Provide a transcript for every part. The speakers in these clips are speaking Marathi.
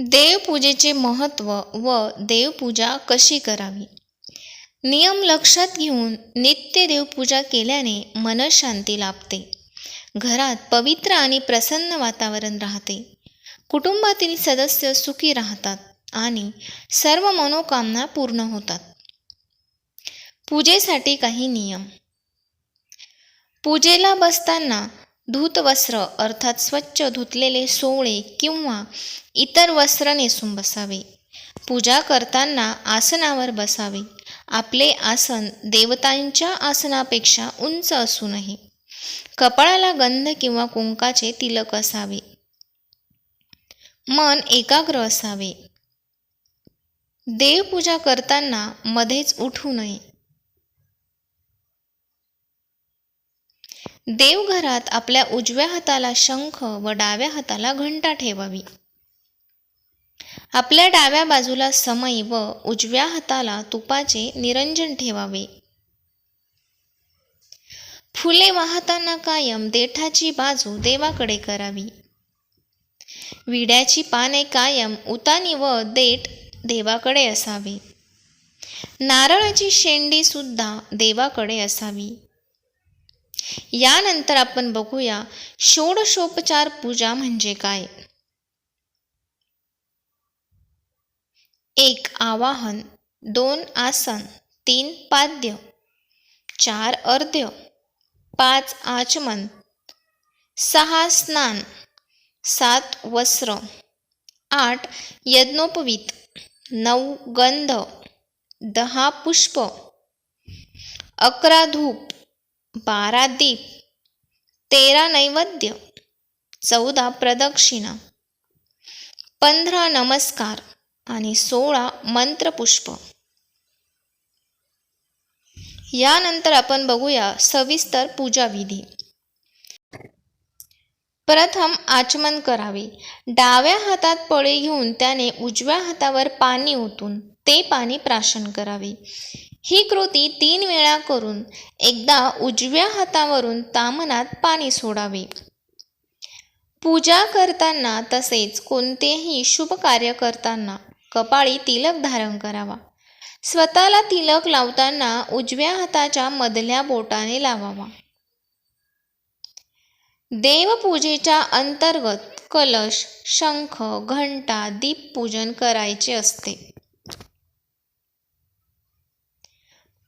देवपूजेचे महत्त्व व देवपूजा कशी करावी? नियम लक्षात घेऊन नित्य देवपूजा केल्याने मनशांती लाभते. घरात पवित्र आणि प्रसन्न वातावरण राहते. कुटुंबातील सदस्य सुखी राहतात आणि सर्व मनोकामना पूर्ण होतात. पूजेसाठी काही नियम. पूजेला बसताना धूत वस्त्र अर्थात स्वच्छ धुतलेले सोवळे किंवा इतर वस्त्र नेसून बसावे पूजा करताना आसनावर बसावे. आपले आसन देवतांच्या आसनापेक्षा उंच असू नये कपाळाला गंध किंवा कुंकाचे तिलक असावे. मन एकाग्र असावे. देवपूजा करताना मध्येच उठू नये. देवघरात आपल्या उजव्या हाताला शंख व डाव्या हाताला घंटा ठेवावी. आपल्या डाव्या बाजूला समय व उजव्या हाताला तुपाचे निरंजन ठेवावे. फुले वाहताना कायम देठाची बाजू देवाकडे करावी. विड्याची पाने कायम उतानी व देठ देवाकडे असावे. नारळाची शेंडी सुद्धा देवाकडे असावी. यानंतर आपण बघूया षोडशोपचार पूजा म्हणजे काय? एक आवाहन दोन आसन तीन पाद्य चार अर्ध्य पाच आचमन सहा स्नान सात वस्त्र आठ यज्ञोपवीत नऊ गंध दहा पुष्प अकरा धूप बारा दीप तेरा नैवेद्य चौदा प्रदक्षिणा पंधरा नमस्कार आणि सोळा मंत्रपुष्प. यानंतर आपण बघूया सविस्तर पूजाविधी. प्रथम आचमन करावे. डाव्या हातात पळे घेऊन त्याने उजव्या हातावर पाणी ओतून ते पाणी प्राशन करावे. ही कृती तीन वेळा करून एकदा उजव्या हातावरून तामनात पाणी सोडावे. पूजा करताना तसेच कोणतेही शुभ कार्य करताना कपाळी तिलक धारण करावा. स्वतःला तिलक लावताना उजव्या हाताच्या मधल्या बोटाने लावावा. देवपूजेच्या अंतर्गत कलश शंख घंटा दीपपूजन करायचे असते.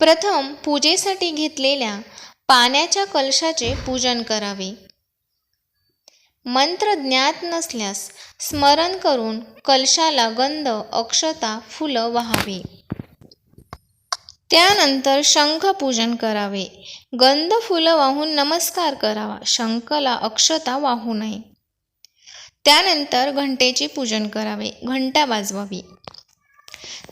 प्रथम पूजेसाठी घेतलेल्या पाण्याच्या कलशाचे पूजन करावे. मंत्र ज्ञात नसल्यास स्मरण करून कलशाला गंध अक्षता फुलं वाहावे. त्यानंतर शंख पूजन करावे. गंध फुलं वाहून नमस्कार करावा. शंखला अक्षता वाहू नये. त्यानंतर घंटेचे पूजन करावे. घंटा वाजवावी.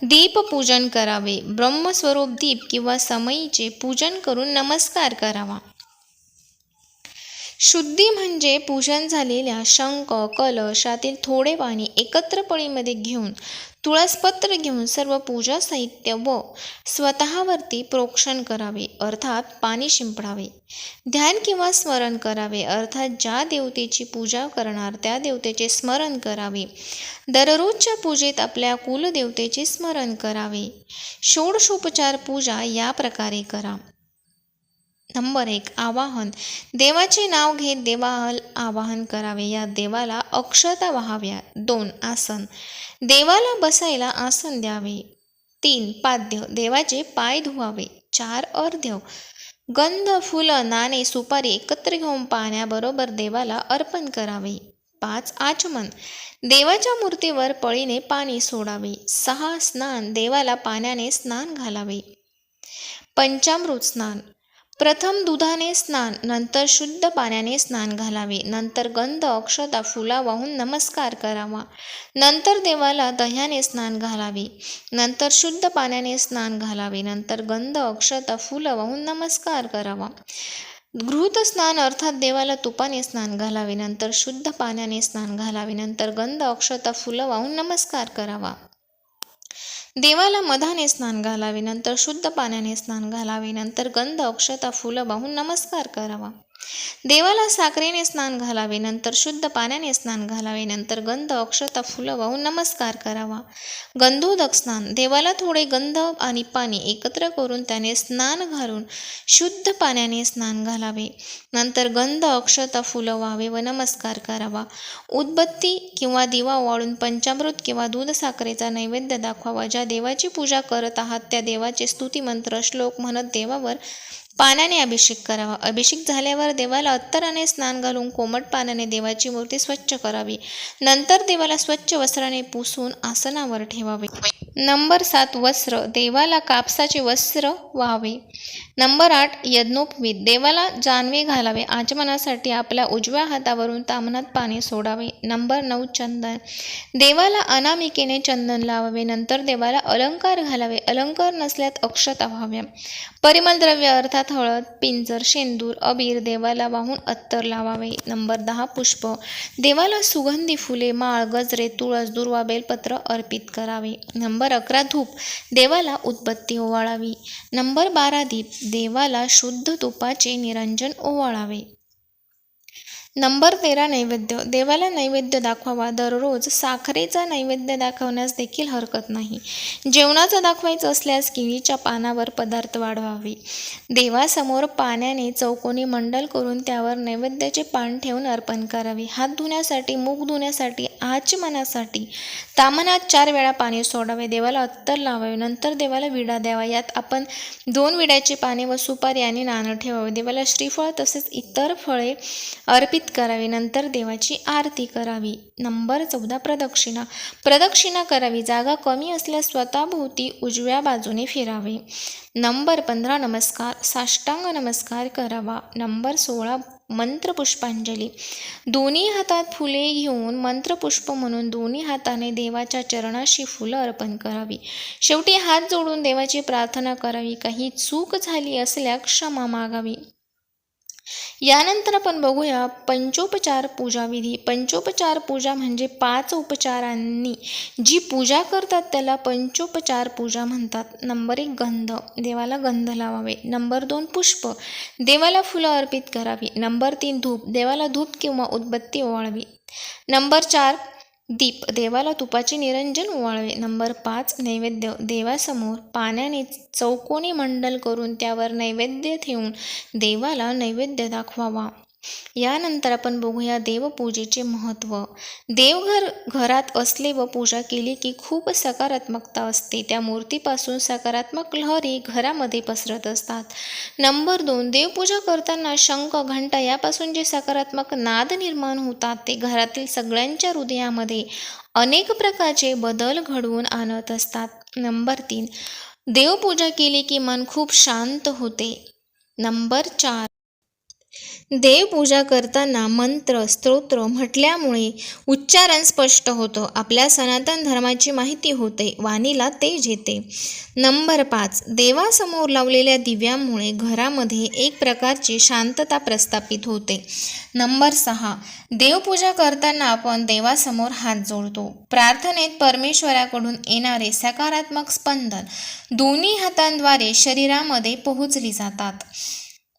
दीपपूजन करावे. ब्रह्मस्वरूप दीप किंवा समईचे पूजन करून नमस्कार करावा. शुद्धी म्हणजे पूजन झालेल्या शंख कलशातील थोडे पाणी एकत्र पळीमध्ये घेऊन तुळसपत्र घेऊन सर्व पूजा साहित्य व स्वतःवरती प्रोक्षण करावे अर्थात पाणी शिंपडावे. ध्यान किंवा स्मरण करावे अर्थात ज्या देवतेची पूजा करणार त्या देवतेचे स्मरण करावे. दररोजच्या पूजेत आपल्या कुलदेवतेचे स्मरण करावे. षोडशोपचार पूजा या प्रकारे करा. नंबर एक आवाहन. देवाचे नाव घेत देवाल आवाहन करावे. या देवाला अक्षता व्हाव्या. दोन आसन. देवाला बसायला आसन द्यावे. तीन पाद्य. देवाचे पाय धुवावे. चार अर्ध्य. गंध फुलं नाणे सुपारी एकत्र घेऊन पाण्याबरोबर देवाला अर्पण करावे. पाच आचमन. देवाच्या मूर्तीवर पळीने पाणी सोडावे. सहा स्नान. देवाला पाण्याने स्नान घालावे. पंचामृत स्नान. प्रथम दुधाने स्नान नंतर शुद्ध पाण्याने स्नान घालावे नंतर गंध अक्षता फुला वाहून नमस्कार करावा. नंतर देवाला दह्याने स्नान घालावे नंतर शुद्ध पाण्याने स्नान घालावे नंतर गंध अक्षता फुलं वाहून नमस्कार करावा. घृत स्नान अर्थात देवाला तुपाने स्नान घालावे नंतर शुद्ध पाण्याने स्नान घालावे नंतर गंध अक्षता फुलं वाहून नमस्कार करावा. देवाला मधाने स्नान घालावे नंतर शुद्ध पाण्याने स्नान घालावे नंतर गंध अक्षता फुलं वाहून नमस्कार करावा. देवाला साखरेने स्नान घालावे नंतर शुद्ध पाण्याने स्नान घालावे नंतर गंध अक्षता फुलं वाहून नमस्कार करावा. गंधोदक स्नान. देवाला थोडे गंध आणि पाणी एकत्र करून त्याने स्नान घालून शुद्ध पाण्याने स्नान घालावे. नंतर गंध अक्षता फुलं व्हावे व नमस्कार करावा. उदबत्ती किंवा दिवा वाळून पंचामृत किंवा दूध साखरेचा नैवेद्य दाखवावा. ज्या देवाची पूजा करत आहात त्या देवाचे स्तुतिमंत्र श्लोक म्हणत देवावर पाण्याने अभिषेक करावा. अभिषेक झाल्यावर देवाला अत्तराने स्नान घालून कोमट पाण्याने देवाची मूर्ती स्वच्छ करावी. नंतर देवाला स्वच्छ वस्त्राने पुसून आसनावर ठेवावे. नंबर सात वस्त्र देवाला कापसाचे वस्त्र व्हावे. नंबर आठ यज्ञोपवीत देवाला जानवे घालावे. आचमनासाठी आपल्या उजव्या हातावरून तामनात पाणी सोडावे. नंबर नऊ चंदन. देवाला अनामिकेने चंदन लावावे. नंतर देवाला अलंकार घालावे. अलंकार नसल्यात अक्षता व्हाव्या. परिमल द्रव्य अर्थात हळद पिंजर शेंदूर अबीर देवाला वाहून अत्तर लावावे. नंबर दहा पुष्प. देवाला सुगंधी फुले माळ गजरे तुळस दुर्वा बेलपत्र अर्पित करावे. नंबर अकरा धूप देवाला उदबत्ती ओवाळावी. नंबर बारा दीप देवाला शुद्ध तुपाचे निरंजन ओवाळावे. नंबर तेरा नैवेद्य. देवाला नैवेद्य दाखवावा. दररोज साखरेचा नैवेद्य दाखवण्यास देखील हरकत नाही. जेवणाचं दाखवायचं असल्यास केळीच्या पानावर पदार्थ वाढवावे. देवासमोर पाण्याने चौकोनी मंडल करून त्यावर नैवेद्याचे पान ठेवून अर्पण करावे. हात धुण्यासाठी मूग धुण्यासाठी आचमनासाठी तामनात चार वेळा पाणी सोडावे. देवाला अत्तर लावावे. नंतर देवाला विडा द्यावा. यात आपण दोन विड्याची पाने व सुपारी आणि नाणं ठेवावे. देवाला श्रीफळ तसेच इतर फळे अर्पित करावी. नंतर देवाची आरती करावी. नंबर चौदा प्रदक्षिणा. प्रदक्षिणा करावी. जागा कमी असल्यास स्वतःभोवती उजव्या बाजूने फिरावे. नंबर पंधरा नमस्कार. साष्टांग नमस्कार करावा. नंबर सोळा मंत्रपुष्पांजली. दोन्ही हातात फुले घेऊन मंत्रपुष्प म्हणून दोन्ही हाताने देवाच्या चरणाशी फुलं अर्पण करावी. शेवटी हात जोडून देवाची प्रार्थना करावी. काही चूक झाली असल्या क्षमा मागावी. यानंतर आपण बघूया पंचोपचार पूजाविधी. पंचोपचार पूजा म्हणजे पाच उपचारांनी जी पूजा करतात त्याला पंचोपचार पूजा म्हणतात. नंबर एक गंध. देवाला गंध लावावे. नंबर दोन पुष्प. देवाला फुलं अर्पित करावी. नंबर तीन धूप. देवाला धूप किंवा उदबत्ती ओवाळावी. नंबर चार दीप देवाला तुपाचे निरंजन ओवाळवे. नंबर पाच नैवेद्य. देवासमोर पाण्याने चौकोनी मंडल करून त्यावर नैवेद्य ठेवून देवाला नैवेद्य दाखवावा. यानंतर आपण बघूया देवपूजेचे महत्त्व. देवघर घरात असले व पूजा केली की खूप सकारात्मकता असते. त्या मूर्तीपासून सकारात्मक लहरी घरामध्ये पसरत असतात. नंबर दोन देवपूजा करताना शंख घंटा यापासून जे सकारात्मक नाद निर्माण होतात ते घरातील सगळ्यांच्या हृदयामध्ये अनेक प्रकारचे बदल घडवून आणत असतात. नंबर तीन देवपूजा केली की मन खूप शांत होते. नंबर चार देवपूजा करताना मंत्र स्तोत्र म्हटल्यामुळे उच्चारण स्पष्ट होतं. आपल्या सनातन धर्माची माहिती होते वाणीला तेज येते. नंबर पाच देवासमोर लावलेल्या दिव्यामुळे घरामध्ये एक प्रकारची शांतता प्रस्थापित होते. नंबर सहा देवपूजा करताना आपण देवासमोर हात जोडतो. प्रार्थनेत परमेश्वराकडून येणारे सकारात्मक स्पंदन दोन्ही हातांद्वारे शरीरामध्ये पोहोचली जातात.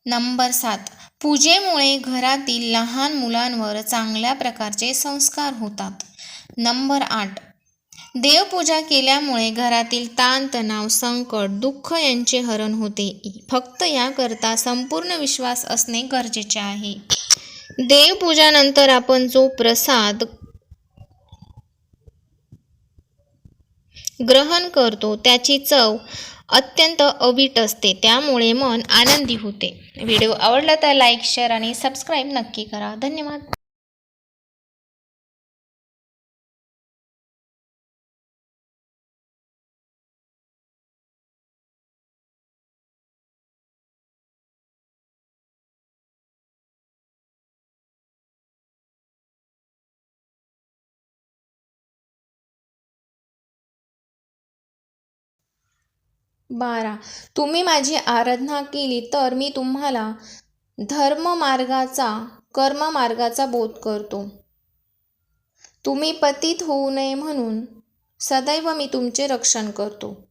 नंबर सात पूजेमुळे घरातील लहान मुलांवर चांगल्या प्रकारचे संस्कार होतात. नंबर आठ. देवपूजा केल्यामुळे घरातील ताणतणाव संकट दुःख यांचे हरण होते. फक्त याकरता संपूर्ण विश्वास असणे गरजेचे आहे. देवपूजानंतर आपण जो प्रसाद ग्रहण करतो त्याची चव अत्यंत अवीट असते त्यामुळे मन आनंदी होते. व्हिडिओ आवडला तर लाईक शेअर आणि सबस्क्राईब नक्की करा. धन्यवाद. बारा. तुम्ही माझी आराधना केली तर मी तुम्हाला धर्ममार्गाचा कर्ममार्गाचा बोध करतो. तुम्ही पतित होऊ नये म्हणून सदैव मी तुमचे रक्षण करतो.